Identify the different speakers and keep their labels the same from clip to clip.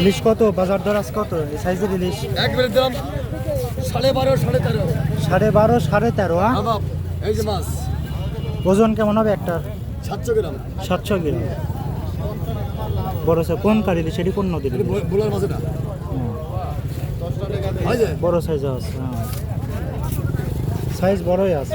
Speaker 1: ইলিশ কত? বাজার দর আজ কত? এই সাইজের ইলিশ?
Speaker 2: একবারের দাম সাড়ে বারো সাড়ে তেরো।
Speaker 1: সাড়ে বারো সাড়ে তেরো হ্যাঁ
Speaker 2: এই যে মাছ।
Speaker 1: ওজন কেমন হবে একটার?
Speaker 2: সাতশো গ্রাম।
Speaker 1: সাতশো গ্রাম। বড় স্যার কোন কার ইলিশ? এটি কোন নদীর?
Speaker 2: বো- বোলার মাছ এটা। হয়।
Speaker 1: বড় সাইজ আছে হ্যাঁ। সাইজ বড়ই আছে।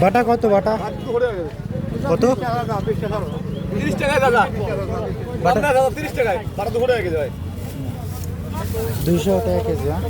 Speaker 1: বাটা কত বাটা? কত?
Speaker 2: তিরিশ টাকায় দাদা
Speaker 1: বাটা?
Speaker 2: দাদা তিরিশ টাকায় বাটা তো ঘুরে গেছে
Speaker 1: দুইশো টাকা কেজি হ্যাঁ?